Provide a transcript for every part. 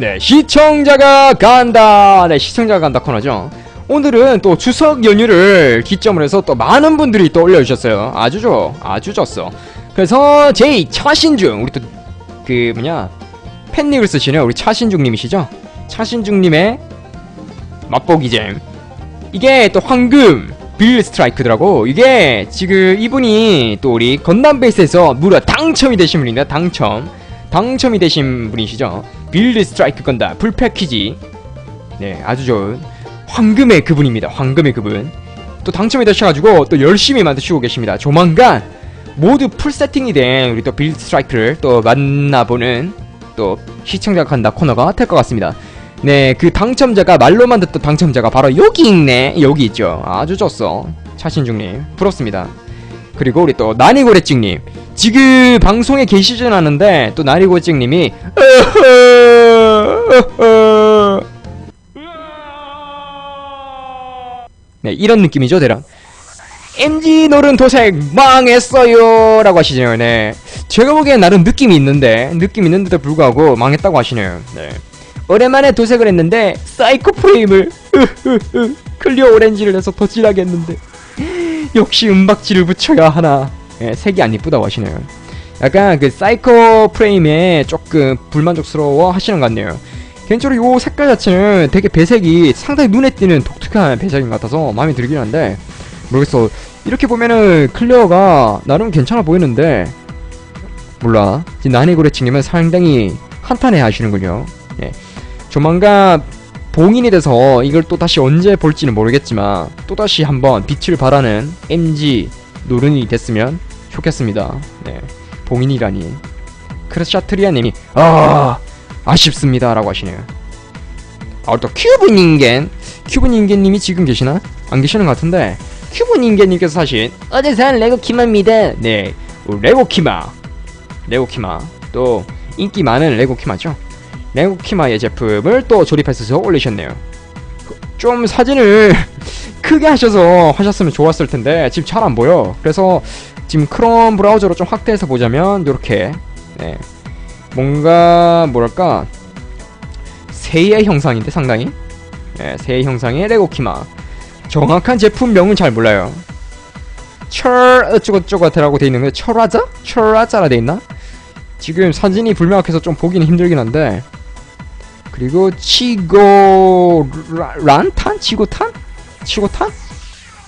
네, 시청자가 간다. 네, 시청자가 간다 코너죠. 오늘은 또 추석 연휴를 기점으로 해서 또 많은 분들이 또 올려주셨어요. 아주 좋, 아주 좋았어. 그래서 제이 차신중 우리 또 그 뭐냐 팬닉을 쓰시는 우리 차신중님이시죠? 차신중님의 맛보기잼. 이게 또 황금 빌 스트라이크더라고. 이게 지금 이분이 또 우리 건담 베이스에서 무려 당첨이 되신 분입니다. 당첨. 당첨이 되신 분이시죠. 빌드 스트라이크 건담 풀 패키지. 네, 아주 좋은 황금의 그분입니다. 황금의 그분. 또 당첨이 되셔가지고 또 열심히 만드시고 계십니다. 조만간 모두 풀 세팅이 된 우리 또 빌드 스트라이크를 또 만나보는 또 시청자 간다 코너가 될 것 같습니다. 네, 그 당첨자가 말로만 듣던 당첨자가 바로 여기 있네. 여기 있죠. 아주 좋소. 차신중님 부럽습니다. 그리고 우리 또 나니고래찡님 지금 방송에 계시진 않은데 또 나니고래찡님이 네 이런 느낌이죠 대략. MG 노른 도색 망했어요 라고 하시네요. 네. 제가 보기엔 나름 느낌이 있는데 느낌 있는데도 불구하고 망했다고 하시네요. 네. 오랜만에 도색을 했는데 사이코 프레임을 클리어 오렌지를 해서 덧칠하겠는데 역시 은박지를 붙여야 하나 예, 색이 안 이쁘다고 하시네요. 약간 그 사이코 프레임에 조금 불만족스러워 하시는 것 같네요. 개인적으로 요 색깔 자체는 되게 배색이 상당히 눈에 띄는 독특한 배색인 것 같아서 마음에 들긴 한데 모르겠어. 이렇게 보면은 클리어가 나름 괜찮아 보이는데 몰라. 지금 나니고래칭님은 상당히 한탄해 하시는군요. 예. 조만간 봉인이 돼서 이걸 또 다시 언제 볼지는 모르겠지만 또 다시 한번 빛을 발하는 MG 노른이 됐으면 좋겠습니다. 네. 봉인이라니. 크르샤트리아님이 아 아쉽습니다라고 하시네요. 아또 큐브 닌겐 큐브 닌겐님이 지금 계시나? 안 계시는 것 같은데 큐브 닌겐님께서 사신 어제 산 레고 키마입니다. 네, 레고 키마, 레고 키마 또 인기 많은 레고 키마죠. 레고 키마의 제품을 또 조립해서 올리셨네요. 좀 사진을 크게 하셔서 하셨으면 좋았을 텐데 지금 잘 안 보여. 그래서 지금 크롬 브라우저로 좀 확대해서 보자면 이렇게 네. 뭔가 뭐랄까 새의 형상인데 상당히 네, 새의 형상의 레고 키마. 정확한 제품명은 잘 몰라요. 철 어쩌고저쩌고라고 돼 있는 게 철화자? 철화자라 돼 있나? 지금 사진이 불명확해서 좀 보기는 힘들긴 한데 그리고 치고 란탄? 치고탄? 치고탄?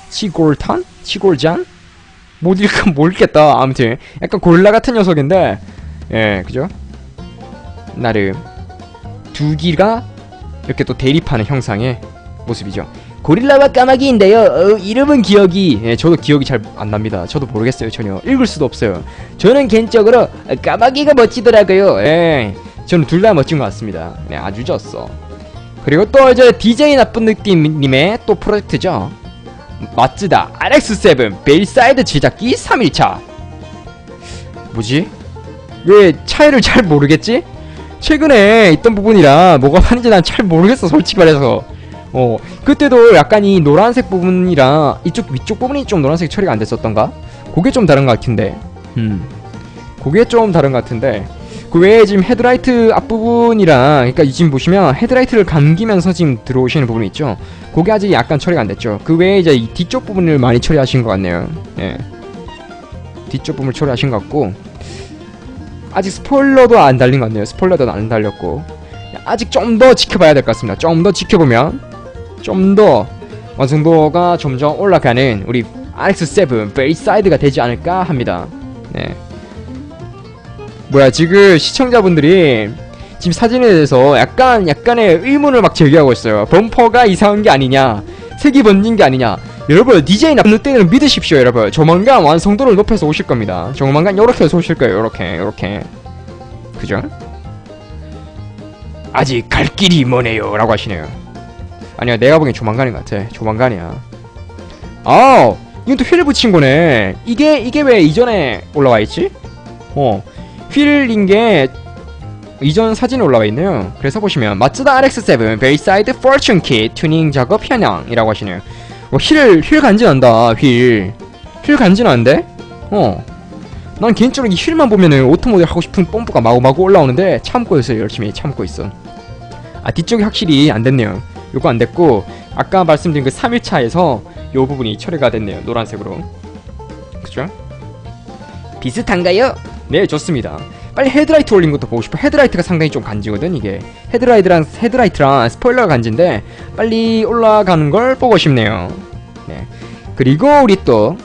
치골탄? 치골잔? 못 읽, 못 읽겠다. 아무튼 약간 골라 같은 녀석인데 예, 그죠? 나름 두 기가 이렇게 또 대립하는 형상의 모습이죠. 고릴라와 까마귀인데요. 어, 이름은 기억이 예, 저도 기억이 잘 안 납니다. 저도 모르겠어요 전혀 읽을 수도 없어요. 저는 개인적으로 까마귀가 멋지더라고요. 예, 저는 둘 다 멋진 것 같습니다. 네, 아주 좋았어. 그리고 또 이제 DJ 나쁜 느낌님의 또 프로젝트죠. 마츠다 RX7 베이사이드 제작기 3일차. 뭐지? 왜 차이를 잘 모르겠지? 최근에 있던 부분이라 뭐가 다른지 난 잘 모르겠어 솔직히 말해서 어 그때도 약간 이 노란색 부분이랑 이쪽 위쪽 부분이 좀 노란색 처리가 안 됐었던가? 그게 좀 다른 것 같은데 음 그게 좀 다른 것 같은데 그 외에 지금 헤드라이트 앞부분이랑 그러니까 지금 보시면 헤드라이트를 감기면서 지금 들어오시는 부분이 있죠? 그게 아직 약간 처리가 안 됐죠? 그 외에 이제 이 뒤쪽 부분을 많이 처리하신 것 같네요. 예. 뒤쪽 부분을 처리하신 것 같고. 아직 스포일러도 안 달린 것 같네요. 스포일러도 안 달렸고. 아직 좀 더 지켜봐야 될 것 같습니다. 좀 더 지켜보면 좀 더 완성도가 점점 올라가는 우리 RX7 베이사이드가 되지 않을까 합니다. 네 뭐야 지금 시청자분들이 지금 사진에 대해서 약간 약간의 의문을 막 제기하고 있어요. 범퍼가 이상한 게 아니냐, 색이 번진 게 아니냐. 여러분 DJ 나쁜 때는 믿으십시오, 여러분. 조만간 완성도를 높여서 오실 겁니다. 조만간 요렇게 해서 오실 거예요, 요렇게, 요렇게. 그죠? 아직 갈 길이 머네요 라고 하시네요. 아니야, 내가 보기엔 조만간인 것 같아. 조만간이야. 아, 이건 또 휠을 붙인 거네. 이게 이게 왜 이전에 올라와 있지? 어. 휠인 게 이전 사진에 올라와 있네요. 그래서 보시면 마츠다 RX7 베이사이드 포춘 킷 튜닝 작업 현황이라고 하시네요. 어, 휠, 휠 간지난다, 휠. 휠 간지나는데? 어. 난 개인적으로 이 휠만 보면은 오토모델 하고 싶은 뽐뿌가 마구마구 올라오는데 참고 있어요, 열심히 참고 있어. 아 뒤쪽이 확실히 안 됐네요 요거 안 됐고 아까 말씀드린 그 3일차에서 요 부분이 처리가 됐네요 노란색으로 그죠? 비슷한가요? 네 좋습니다. 빨리 헤드라이트 올린 것도 보고 싶어. 헤드라이트가 상당히 좀 간지거든 이게. 헤드라이트랑 헤드라이트랑 스포일러가 간지인데 빨리 올라가는 걸 보고 싶네요. 네. 그리고 우리 또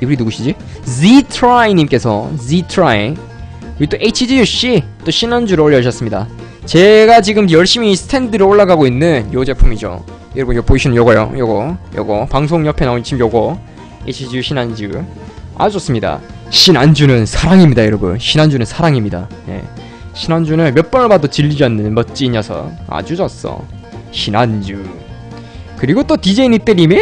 이분이 누구시지? Z-Try님께서 Z-Try. 우리 또 HGUC 또 신원주를 올려주셨습니다. 제가 지금 열심히 스탠드를 올라가고 있는 요 제품이죠. 여러분 이거 보이시는 요거요. 요거 요거. 방송 옆에 나온 지금 요거. HGU 신안주. 아주 좋습니다 신안주는 사랑입니다 여러분. 신안주는 사랑입니다. 예. 신안주는 몇 번을 봐도 질리지 않는 멋진 녀석. 아주 좋소 신안주. 그리고 또 DJ 닉대님의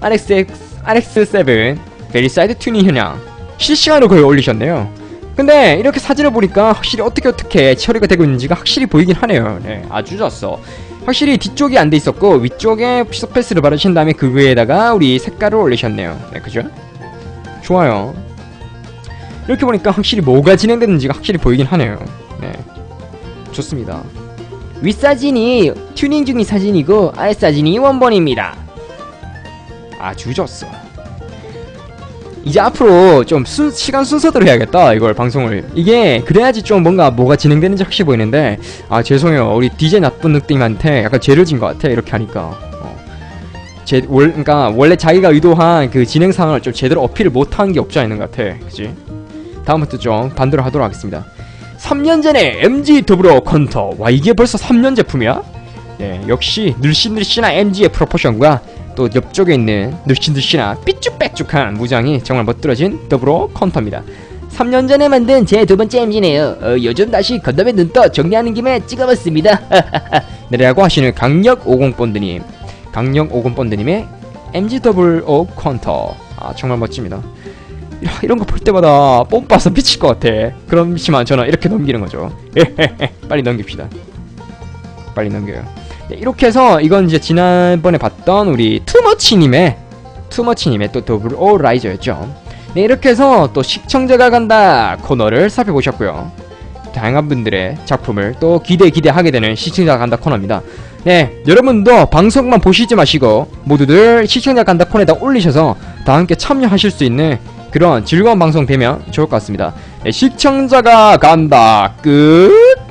RX, RX7 베리사이드 튜닝 현황 실시간으로 거의 올리셨네요. 근데 이렇게 사진을 보니까 확실히 어떻게 어떻게 처리가 되고 있는지가 확실히 보이긴 하네요. 네 아주 좋았어. 확실히 뒤쪽이 안 돼 있었고 위쪽에 서페스를 바르신 다음에 그 위에다가 우리 색깔을 올리셨네요. 네 그죠? 좋아요. 이렇게 보니까 확실히 뭐가 진행되는지가 확실히 보이긴 하네요. 네. 좋습니다. 윗사진이 튜닝 중인 사진이고 아랫사진이 원본입니다. 아주 좋소 이제 앞으로 좀 순, 시간 순서대로 해야겠다 이걸 방송을. 이게 그래야지 좀 뭔가 뭐가 진행되는지 확실히 보이는데 아 죄송해요. 우리 DJ 나쁜 늑대님한테 약간 죄를 진 것 같아 이렇게 하니까. 어. 제, 월, 그러니까 원래 자기가 의도한 그 진행 상황을 좀 제대로 어필을 못한 게 없지 않은 것 같아. 그지 다음부터 좀 반대로 하도록 하겠습니다. 3년 전에 MG 더불어 컨터. 와 이게 벌써 3년 제품이야? 네 역시 늘씬늘씬한 MG의 프로포션과 또 옆쪽에 있는 늘씬늘씬한 삐쭉빼쭉한 무장이 정말 멋들어진 더불어 컨터입니다. 3년 전에 만든 제 두 번째 MG네요. 어, 요즘 다시 건담의 눈떠 정리하는 김에 찍어봤습니다. 네라고 하시는 강력 50본드님 강력 50본드님의 MG 더블 오 컨터 아 정말 멋집니다. 야, 이런 거 볼 때마다 뽐빠서 미칠 것 같아. 그렇지만 저는 이렇게 넘기는 거죠. 빨리 넘깁시다. 빨리 넘겨요. 네, 이렇게 해서 이건 이제 지난번에 봤던 우리 투머치님의 투머치님의 또 더블 오 라이저였죠. 네 이렇게 해서 또 시청자가 간다 코너를 살펴보셨고요 다양한 분들의 작품을 또 기대 기대하게 되는 시청자가 간다 코너입니다. 네 여러분도 방송만 보시지 마시고 모두들 시청자 간다 코너에다 올리셔서 다 함께 참여하실 수 있는 그런 즐거운 방송 되면 좋을 것 같습니다. 네, 시청자가 간다. 끝